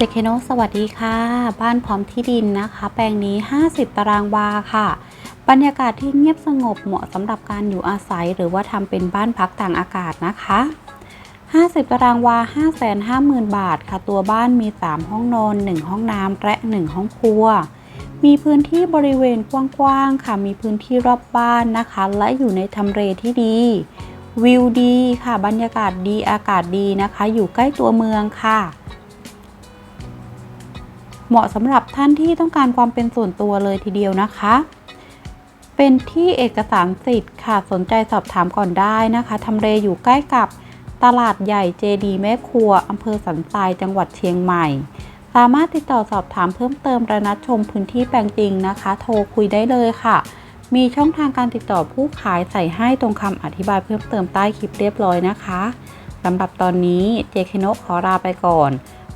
เจเคโนสวัสดีค่ะ บ้านพร้อมที่ดินนะคะ แปลงนี้ 50 ตารางวาค่ะ บรรยากาศที่เงียบสงบเหมาะสำหรับการอยู่อาศัย หรือว่าทำเป็นบ้านพักต่างอากาศนะคะ 50 ตารางวา 550,000 บาทค่ะ ตัวบ้านมี 3 ห้องนอน 1 ห้องน้ำและ 1 ห้องครัว มีพื้นที่บริเวณกว้างๆค่ะ มีพื้นที่รอบบ้านนะคะ และอยู่ในทำเลที่ดี วิวดีค่ะ บรรยากาศดี อากาศดีนะคะ อยู่ใกล้ตัวเมืองค่ะ เหมาะสำหรับท่านที่ต้องการความเป็นส่วนตัวเลยทีเดียวนะคะ เป็นที่เอกสารสิทธิ์ค่ะสนใจสอบถามก่อนได้นะคะทำเลอยู่ใกล้กับตลาดใหญ่เจดีแม่ครัวอำเภอสันทรายจังหวัดเชียงใหม่ สามารถติดต่อสอบถามเพิ่มเติมระนัดชมพื้นที่แปลงจริงนะคะ โทรคุยได้เลยค่ะ มีช่องทางการติดต่อผู้ขายใส่ให้ตรงคำอธิบายเพิ่มเติมใต้คลิปเรียบร้อยนะคะสำหรับตอนนี้เจคโนะขอลาไปก่อน